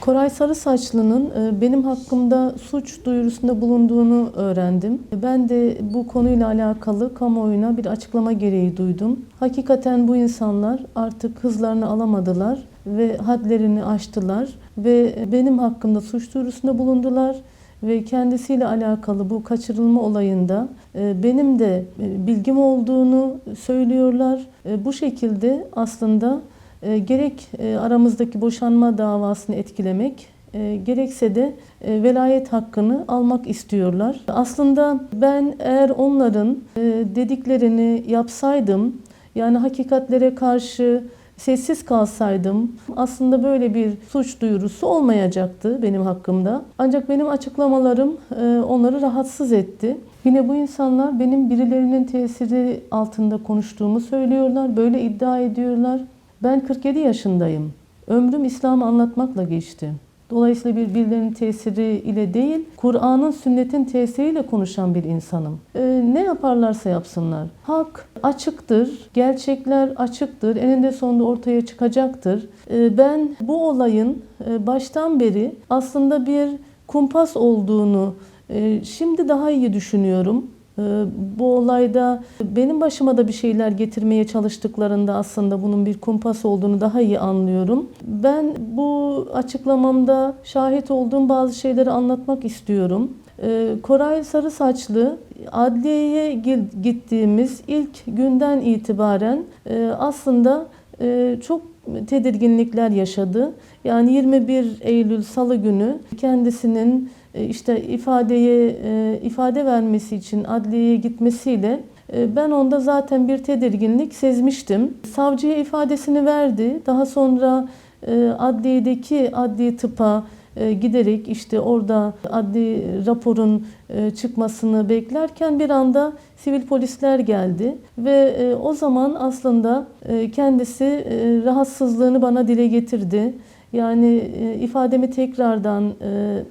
Koray Sarısaçlı'nın e, benim hakkımda suç duyurusunda bulunduğunu öğrendim. Ben de bu konuyla alakalı kamuoyuna bir açıklama gereği duydum. Hakikaten bu insanlar artık hızlarını alamadılar ve hadlerini aştılar ve benim hakkımda suç duyurusunda bulundular ve kendisiyle alakalı bu kaçırılma olayında e, benim de e, bilgim olduğunu söylüyorlar. Bu şekilde aslında e, gerek e, aramızdaki boşanma davasını etkilemek, e, gerekse de e, velayet hakkını almak istiyorlar. Aslında ben eğer onların e, dediklerini yapsaydım, yani hakikatlere karşı sessiz kalsaydım aslında böyle bir suç duyurusu olmayacaktı benim hakkımda. Ancak benim açıklamalarım e, onları rahatsız etti. Yine bu insanlar benim birilerinin tesiri altında konuştuğumu söylüyorlar, böyle iddia ediyorlar. Ben 47 yaşındayım. Ömrüm İslam'ı anlatmakla geçti. Dolayısıyla bir birilerinin tesiri ile değil, Kur'an'ın, sünnetin tesiriyle konuşan bir insanım. Ee, ne yaparlarsa yapsınlar. Hak açıktır, gerçekler açıktır, eninde sonunda ortaya çıkacaktır. Ee, ben bu olayın e, baştan beri aslında bir kumpas olduğunu e, şimdi daha iyi düşünüyorum. Ee, Bu olayda benim başıma da bir şeyler getirmeye çalıştıklarında aslında bunun bir kumpas olduğunu daha iyi anlıyorum. Ben bu açıklamamda şahit olduğum bazı şeyleri anlatmak istiyorum. Ee, Koray Sarısaçlı adliyeye gir- gittiğimiz ilk günden itibaren e, aslında e, çok tedirginlikler yaşadı. Yani 21 Eylül Salı günü kendisinin işte ifadeye e, ifade vermesi için adliyeye gitmesiyle e, ben onda zaten bir tedirginlik sezmiştim. Savcıya ifadesini verdi. Daha sonra e, adliyedeki adli tıpa e, giderek işte orada adli raporun e, çıkmasını beklerken bir anda sivil polisler geldi ve e, o zaman aslında e, kendisi e, rahatsızlığını bana dile getirdi. Yani e, ifademi tekrardan e,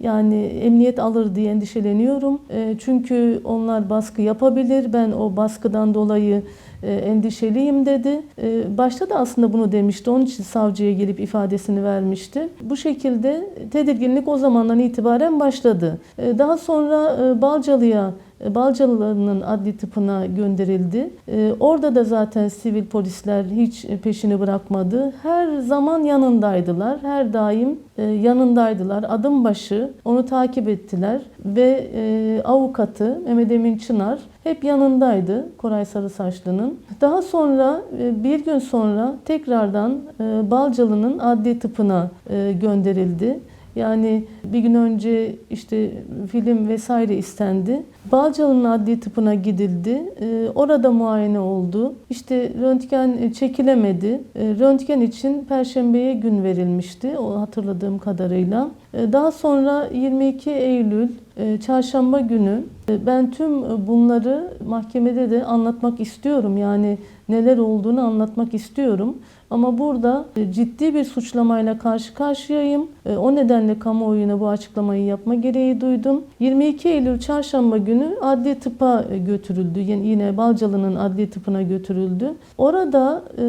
yani emniyet alır diye endişeleniyorum. E, çünkü onlar baskı yapabilir. Ben o baskıdan dolayı e, endişeliyim dedi. E, başta da aslında bunu demişti. Onun için savcıya gelip ifadesini vermişti. Bu şekilde tedirginlik o zamandan itibaren başladı. Daha sonra e, Balcalı'ya Balcalılarının adli tıpına gönderildi. E, Orada da zaten sivil polisler hiç peşini bırakmadı. Her zaman yanındaydılar. Her daim e, yanındaydılar. Adım başı onu takip ettiler ve e, avukatı Mehmet Emin Çınar hep yanındaydı Koray Sarısaçlı'nın. Daha sonra e, bir gün sonra tekrardan e, Balcalı'nın adli tıpına e, gönderildi. Yani bir gün önce işte film vesaire istendi. Balcalı'nın adli tıpına gidildi. Ee, Orada muayene oldu. İşte röntgen çekilemedi. Ee, Röntgen için perşembeye gün verilmişti o hatırladığım kadarıyla. Ee, Daha sonra 22 Eylül e, çarşamba günü e, ben tüm bunları mahkemede de anlatmak istiyorum. Yani neler olduğunu anlatmak istiyorum. Ama burada e, ciddi bir suçlamayla karşı karşıyayım. E, O nedenle kamuoyuna bu açıklamayı yapma gereği duydum. 22 Eylül çarşamba günü adli tıpa e, götürüldü. Yani yine Balcalı'nın adli tıpına götürüldü. Orada e,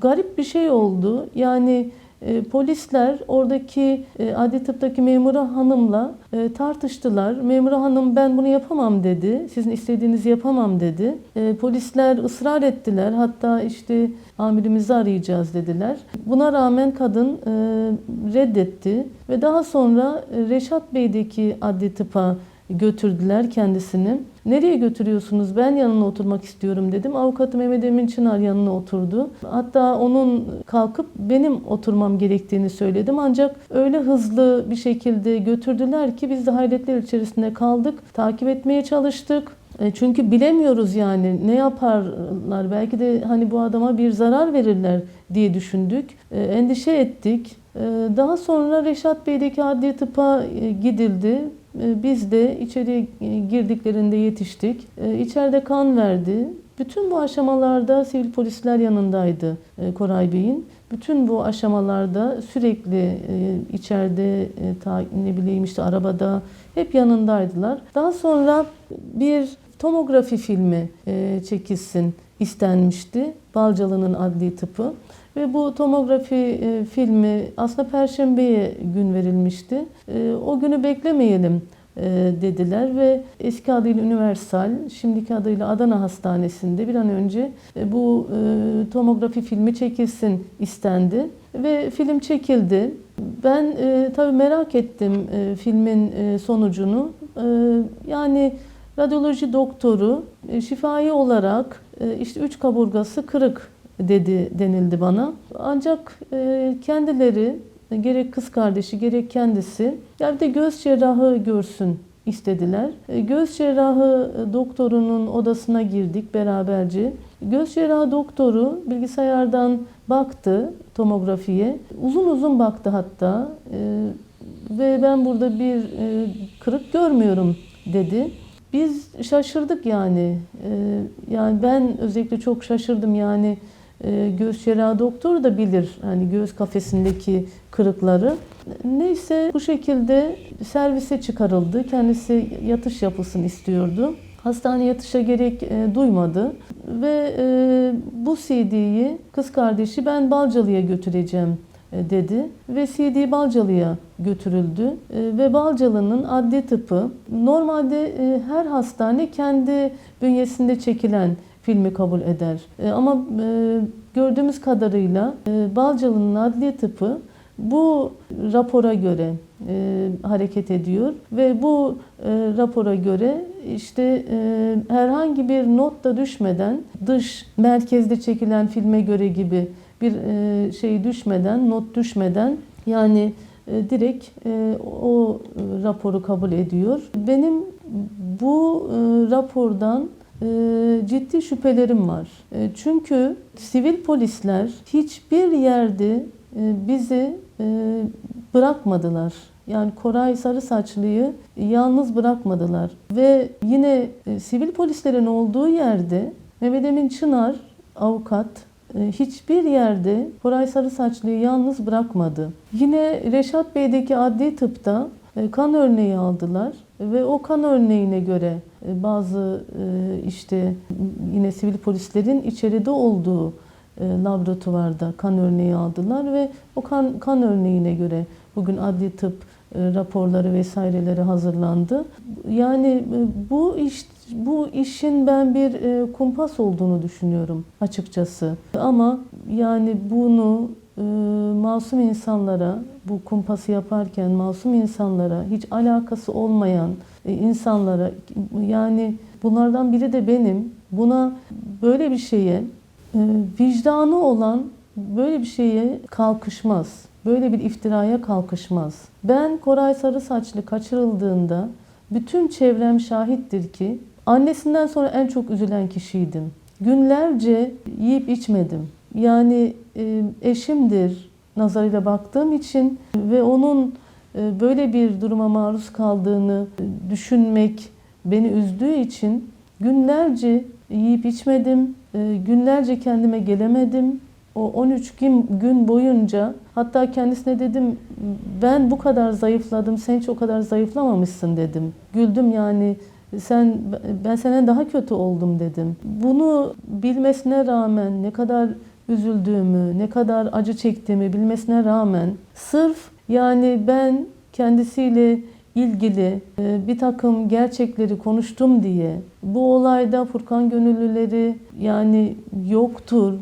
garip bir şey oldu. Yani e, polisler oradaki e, adli tıptaki memura hanımla e, tartıştılar. Memura hanım ben bunu yapamam dedi. Sizin istediğinizi yapamam dedi. E, polisler ısrar ettiler. Hatta işte amirimizi arayacağız dediler. Buna rağmen kadın e, reddetti ve daha sonra e, Reşat Bey'deki adli tıpa götürdüler kendisini. Nereye götürüyorsunuz? Ben yanına oturmak istiyorum dedim. Avukatı Mehmet Emin Çınar yanına oturdu. Hatta onun kalkıp benim oturmam gerektiğini söyledim. Ancak öyle hızlı bir şekilde götürdüler ki biz de hayretler içerisinde kaldık. Takip etmeye çalıştık. E, Çünkü bilemiyoruz yani ne yaparlar. Belki de hani bu adama bir zarar verirler diye düşündük. E, Endişe ettik. E, Daha sonra Reşat Bey'deki adli tıpa gidildi. E, Biz de içeri e, girdiklerinde yetiştik. E, İçeride kan verdi. Bütün bu aşamalarda sivil polisler yanındaydı Koray Bey'in. Bütün bu aşamalarda sürekli içeride ne bileyim işte arabada hep yanındaydılar. Daha sonra bir tomografi filmi çekilsin istenmişti. Balcalı'nın adli tıpı. Ve bu tomografi e, filmi aslında Perşembe'ye gün verilmişti. E, o günü beklemeyelim e, dediler ve eski adıyla Universal, şimdiki adıyla Adana Hastanesi'nde bir an önce e, bu e, tomografi filmi çekilsin istendi ve film çekildi. Ben e, tabii merak ettim e, filmin e, sonucunu. E, yani radyoloji doktoru e, şifai olarak e, işte üç kaburgası kırık dedi denildi bana. Ancak e, kendileri gerek kız kardeşi gerek kendisi ya bir de göz cerrahı görsün istediler. Göz cerrahı doktorunun odasına girdik beraberce. Göz cerrahı doktoru bilgisayardan baktı tomografiye. Uzun uzun baktı hatta. Ve ben burada bir kırık görmüyorum dedi. Biz şaşırdık yani. E, Yani ben özellikle çok şaşırdım yani. E, Göz cerrahı doktoru da bilir hani göğüs kafesindeki kırıkları. Neyse bu şekilde servise çıkarıldı. Kendisi yatış yapılsın istiyordu. Hastane yatışa gerek e, duymadı ve e, bu CD'yi kız kardeşi ben Balcalı'ya götüreceğim dedi ve CD Balcalı'ya götürüldü E, ve Balcalı'nın adli tıpı normalde e, her hastane kendi bünyesinde çekilen filmi kabul eder. E, Ama e, gördüğümüz kadarıyla e, Balcalı'nın adli tıpı bu rapora göre e, hareket ediyor ve bu e, rapora göre işte e, herhangi bir not da düşmeden dış merkezde çekilen filme göre gibi bir e, şey düşmeden, not düşmeden yani e, direkt e, o raporu kabul ediyor. Benim bu rapordan ciddi şüphelerim var. Çünkü sivil polisler hiçbir yerde bizi bırakmadılar. Yani Koray Sarı Saçlı'yı yalnız bırakmadılar. Ve yine sivil polislerin olduğu yerde Mehmet Emin Çınar avukat hiçbir yerde Koray Sarı Saçlı'yı yalnız bırakmadı. Yine Reşat Bey'deki adli tıpta e, kan örneği aldılar ve o kan örneğine göre e, bazı e, işte yine sivil polislerin içeride olduğu laboratuvarda kan örneği aldılar ve o kan kan örneğine göre bugün adli tıp raporları vesaireleri hazırlandı. Yani e, bu iş bu işin ben bir e, kumpas olduğunu düşünüyorum açıkçası. Ama yani bunu e, masum insanlara bu kumpası yaparken masum insanlara hiç alakası olmayan e, insanlara yani bunlardan biri de benim buna böyle bir şeye e, vicdanı olan böyle bir şeye kalkışmaz. Böyle bir iftiraya kalkışmaz. Ben Koray Sarı Saçlı kaçırıldığında bütün çevrem şahittir ki annesinden sonra en çok üzülen kişiydim. Günlerce yiyip içmedim. Yani e, eşimdir nazarıyla baktığım için ve onun e, böyle bir duruma maruz kaldığını e, düşünmek beni üzdüğü için günlerce yiyip içmedim. E, Günlerce kendime gelemedim. O 13 gün, gün boyunca hatta kendisine dedim ben bu kadar zayıfladım sen hiç o kadar zayıflamamışsın dedim. Güldüm yani sen ben senden daha kötü oldum dedim. Bunu bilmesine rağmen ne kadar üzüldüğümü, ne kadar acı çektiğimi bilmesine rağmen sırf yani ben kendisiyle ilgili e, bir takım gerçekleri konuştum diye bu olayda Furkan gönüllüleri yani yoktur,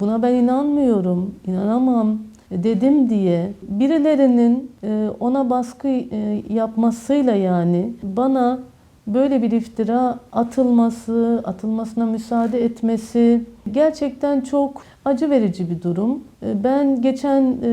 buna ben inanmıyorum, inanamam dedim diye birilerinin e, ona baskı e, yapmasıyla yani bana böyle bir iftira atılması, atılmasına müsaade etmesi gerçekten çok acı verici bir durum. E, Ben geçen e,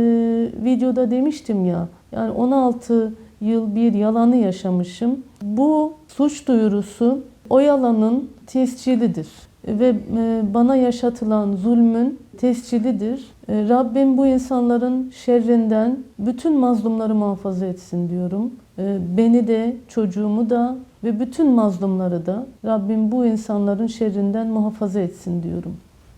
videoda demiştim ya, yani 16 yıl bir yalanı yaşamışım. Bu suç duyurusu o yalanın tescilidir ve e, bana yaşatılan zulmün tescilidir. E, Rabbim bu insanların şerrinden bütün mazlumları muhafaza etsin diyorum. E, Beni de, çocuğumu da ve bütün mazlumları da Rabbim bu insanların şerrinden muhafaza etsin diyorum.